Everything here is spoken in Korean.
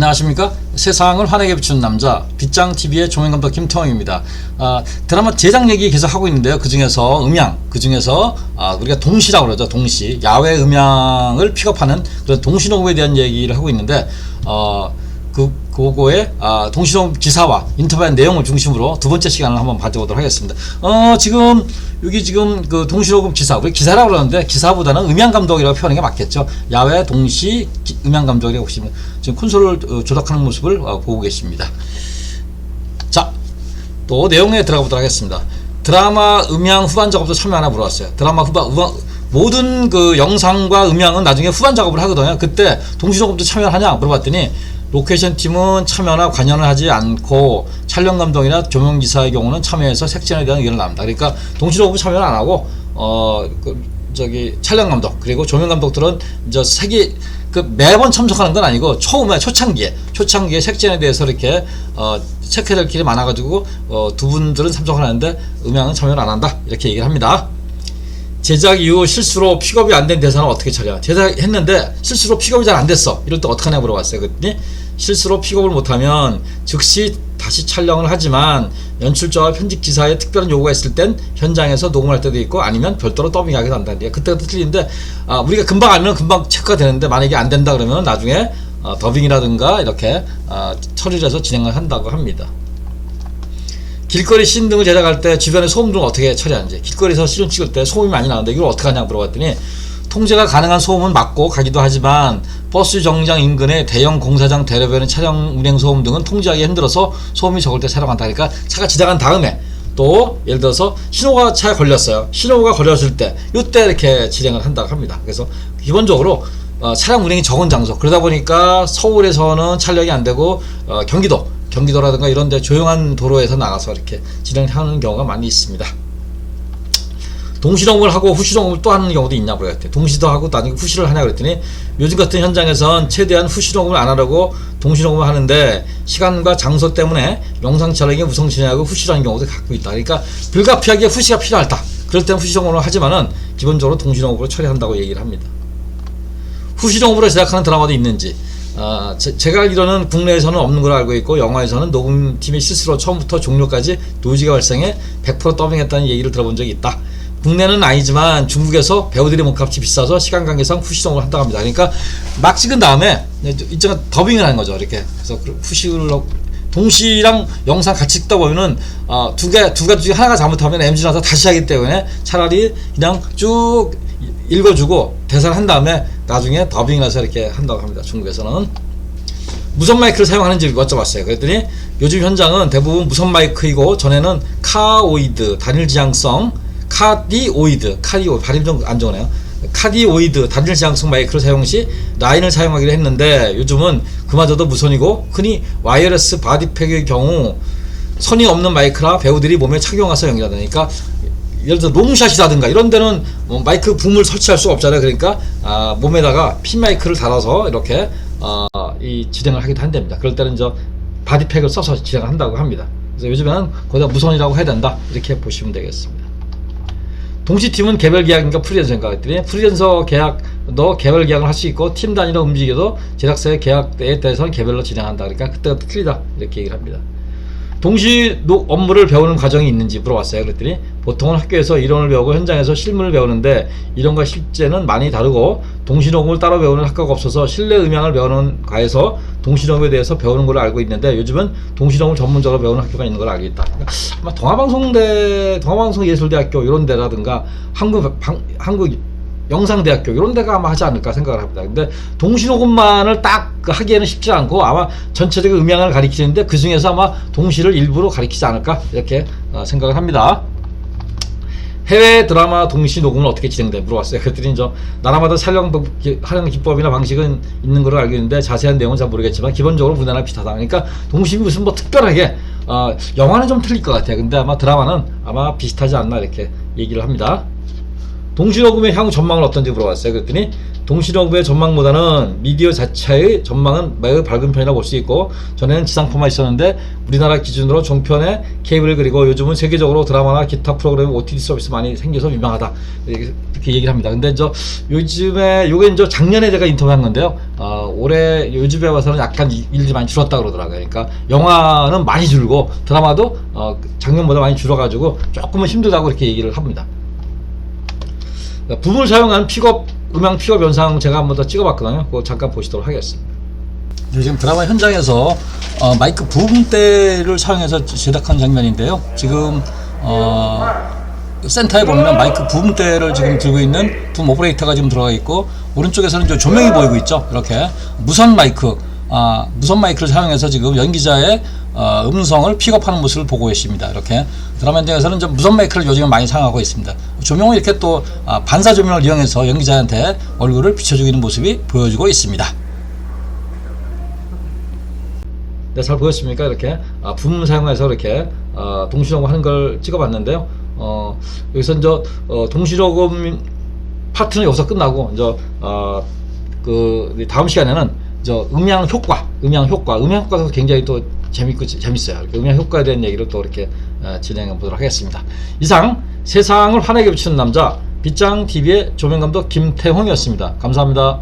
안녕하십니까? 세상을 환하게 비추는 남자 빗장TV의 조명감독 김태형입니다. 아, 드라마 제작 얘기 계속 하고 있는데요. 그 중에서 음향 그 중에서 아, 우리가 동시라고 그러죠. 동시. 야외 음향을 픽업하는 그런 동시녹음에 대한 얘기를 하고 있는데 어, 그 그거의 아, 동시녹음 기사와 인터뷰한 내용을 중심으로 두 번째 시간을 한번 가져보도록 하겠습니다. 어 지금 여기 지금 그 동시녹음 기사 우리 기사라고 그러는데 기사보다는 음향 감독이라고 표현하는 게 맞겠죠. 야외 동시 기- 음향 감독이라고 보시면 지금 콘솔을 어, 조작하는 모습을 어, 보고 계십니다. 자, 또 내용에 들어가 보도록 하겠습니다. 드라마 음향 후반 작업도 참여 하나 물어봤어요. 드라마 후반, 후반 모든 그 영상과 음향은 나중에 후반 작업을 하거든요. 그때 동시녹음도 참여하냐 물어봤더니 로케이션 팀은 참여나 관여를 하지 않고 촬영 감독이나 조명 기사의 경우는 참여해서 색전에 대한 의견을 납니다. 그러니까 동시녹음 참여를 안 하고 어 그, 저기 촬영 감독 그리고 조명 감독들은 이제 색이 그 매번 참석하는 건 아니고 처음에 초창기에 초창기에 색전에 대해서 이렇게 어 체크해야 될 길이 많아가지고 어, 두 분들은 참석을 하는데 음향은 참여를 안 한다 이렇게 얘기를 합니다. 제작 이후 실수로 픽업이 안 된 대사는 어떻게 처리하? 제작했는데 실수로 픽업이 잘 안 됐어. 이럴 때 어떡하냐 물어봤어요. 그랬더니 실수로 픽업을 못하면 즉시 다시 촬영을 하지만 연출자와 편집 기사에 특별한 요구가 있을 땐 현장에서 녹음할 때도 있고 아니면 별도로 더빙하기도 한다는 게 그때가 틀린데 아, 우리가 금방 알면 금방 체크가 되는데 만약에 안 된다 그러면 나중에 어, 더빙이라든가 이렇게 어, 처리를 해서 진행을 한다고 합니다. 길거리 씬 등을 제작할 때 주변의 소음 등을 어떻게 처리하는지 길거리에서 실은 찍을 때 소음이 많이 나는데 이걸 어떻게 하냐 물어봤더니 통제가 가능한 소음은 막고 가기도 하지만 버스 정류장 인근의 대형 공사장 대로변의 차량 운행 소음 등은 통제하기 힘들어서 소음이 적을 때 촬영한다. 그러니까 차가 지나간 다음에 또 예를 들어서 신호가 차에 걸렸어요. 신호가 걸렸을 때 이때 이렇게 진행을 한다고 합니다. 그래서 기본적으로 어, 차량 운행이 적은 장소. 그러다 보니까 서울에서는 촬영이 안 되고 어, 경기도 경기도라든가 이런 데 조용한 도로에서 나가서 이렇게 진행하는 경우가 많이 있습니다. 동시녹음을 하고 후시녹음을 또 하는 경우도 있냐 그랬더니 동시도 하고 나중에 후시를 하냐 그랬더니 요즘 같은 현장에선 최대한 후시녹음을 안 하려고 동시녹음을 하는데 시간과 장소 때문에 영상 촬영이 우선순위하고 후시라는 경우도 갖고 있다. 그러니까 불가피하게 후시가 필요하다. 그럴 때는 후시녹음을 하지만은 기본적으로 동시녹음으로 처리한다고 얘기를 합니다. 후시종으로 제작하는 드라마도 있는지 아, 제, 가 알기로는 국내에서는 없는 걸로 알고 있고 영화에서는 녹음팀의 실수로 처음부터 종료까지 노이즈가 발생해 100% 더빙했다는 얘기를 들어본 적이 있다. 국내는 아니지만 중국에서 배우들이 몸값이 비싸서 시간 관계상 후시종을 한다고 합니다. 그러니까 막 찍은 다음에 이쪽은 더빙을 하는 거죠. 이렇게 그래서 그 후시를 넣- 동시랑 영상 같이 찍다 보면은 어, 두 개, 두 가지 중에 하나가 잘못하면 MG 나서 다시 하기 때문에 차라리 그냥 쭉 읽어주고 대사를 한 다음에 나중에 더빙을 해서 이렇게 한다고 합니다. 중국에서는. 무선 마이크를 사용하는지 여쭤봤어요. 그랬더니 요즘 현장은 대부분 무선 마이크이고 전에는 카오이드, 단일 지향성, 카디오이드, 카디오 발음 좀 안 좋으네요. 카디오이드, 단일 지향성 마이크를 사용 시 라인을 사용하기로 했는데 요즘은 그마저도 무선이고 흔히 와이어레스 바디팩의 경우 선이 없는 마이크라 배우들이 몸에 착용해서 연기하다니까 예를 들어 롱샷이라든가 이런 데는 뭐 마이크 붐을 설치할 수가 없잖아요. 그러니까 아, 몸에다가 핀 마이크를 달아서 이렇게 어, 이 진행을 하기도 한답니다. 그럴 때는 저 바디팩을 써서 진행을 한다고 합니다. 그래서 요즘에는 거기다 무선이라고 해야 된다 이렇게 보시면 되겠습니다. 동시팀은 개별 계약인가 프리랜서인가 했더니 프리랜서 계약도 개별 계약을 할 수 있고 팀 단위로 움직여도 제작사의 계약에 대해서는 개별로 진행한다. 그러니까 그때가 틀리다 이렇게 얘기를 합니다. 동시 노- 업무를 배우는 과정이 있는지 물어봤어요. 그랬더니 보통은 학교에서 이론을 배우고 현장에서 실무를 배우는데 이론과 실제는 많이 다르고 동시 녹음을 따로 배우는 학과가 없어서 실내 음향을 배우는 과에서 동시 녹음에 대해서 배우는 걸로 알고 있는데 요즘은 동시 녹음을 전문적으로 배우는 학교가 있는 걸로 알고 있다. 그러니까 아마 동아방송대, 동아방송예술대학교 이런 데라든가 한국 방, 한국 영상대학교 이런 데가 아마 하지 않을까 생각을 합니다. 근데 동시녹음만을 딱그 하기에는 쉽지 않고 아마 전체적인 음향을 가리키는데 그 중에서 아마 동시를 일부러 가리키지 않을까 이렇게 어, 생각을 합니다. 해외 드라마 동시 녹음은 어떻게 진행돼 물어봤어요. 그랬더니 저 나라마다 촬영 기법이나 방식은 있는 걸로 알고 있는데 자세한 내용은 잘 모르겠지만 기본적으로 우리나라 비슷하다. 그러니까 동시 무슨 뭐 특별하게 어, 영화는 좀 틀릴 것 같아요. 근데 아마 드라마는 아마 비슷하지 않나 이렇게 얘기를 합니다. 동시녹음의 향후 전망은 어떤지 물어봤어요. 그랬더니 동시녹음의 전망보다는 미디어 자체의 전망은 매우 밝은 편이라고 볼 수 있고 전에는 지상파만 있었는데 우리나라 기준으로 종편에 케이블 그리고 요즘은 세계적으로 드라마나 기타 프로그램 OTT 서비스 많이 생겨서 유명하다 이렇게, 이렇게 얘기를 합니다. 근데 저 요즘에 요게 이제 작년에 제가 인터뷰한 건데요. 어, 올해 요즘에 와서는 약간 이- 일들이 많이 줄었다 그러더라고요. 그러니까 영화는 많이 줄고 드라마도 어, 작년보다 많이 줄어가지고 조금은 힘들다고 이렇게 얘기를 합니다. 부분을 사용한 픽업 음향 픽업 영상 제가 한번 더 찍어봤거든요. 그거 잠깐 보시도록 하겠습니다. 지금 드라마 현장에서 어, 마이크 부음대를 사용해서 제작한 장면인데요. 지금 어, 센터에 보면 마이크 부음대를 지금 들고 있는 두 오퍼레이터가 지금 들어가 있고 오른쪽에서는 이제 조명이 보이고 있죠. 이렇게 무선 마이크, 아, 무선 마이크를 사용해서 지금 연기자의 어, 음성을 픽업하는 모습을 보고 계십니다. 이렇게 드라마 현장에서는 좀 무선 마이크를 요즘 많이 사용하고 있습니다. 조명은 이렇게 또 아, 반사 조명을 이용해서 연기자한테 얼굴을 비춰주고 있는 모습이 보여지고 있습니다. 네, 잘 보였습니까? 이렇게 아, 붐 사용해서 이렇게 아, 동시녹음 하는 걸 찍어봤는데요. 어, 여기서 이제 어, 동시녹음 파트는 여기서 끝나고 이제 어, 그 다음 시간에는 저 음향 효과, 음향 효과, 음향 효과도 굉장히 또 재밌고 재- 재밌어요. 음향 효과에 대한 얘기를 또 이렇게 어, 진행해 보도록 하겠습니다. 이상 세상을 환하게 비추는 남자 빗장 TV의 조명 감독 김태홍이었습니다. 감사합니다.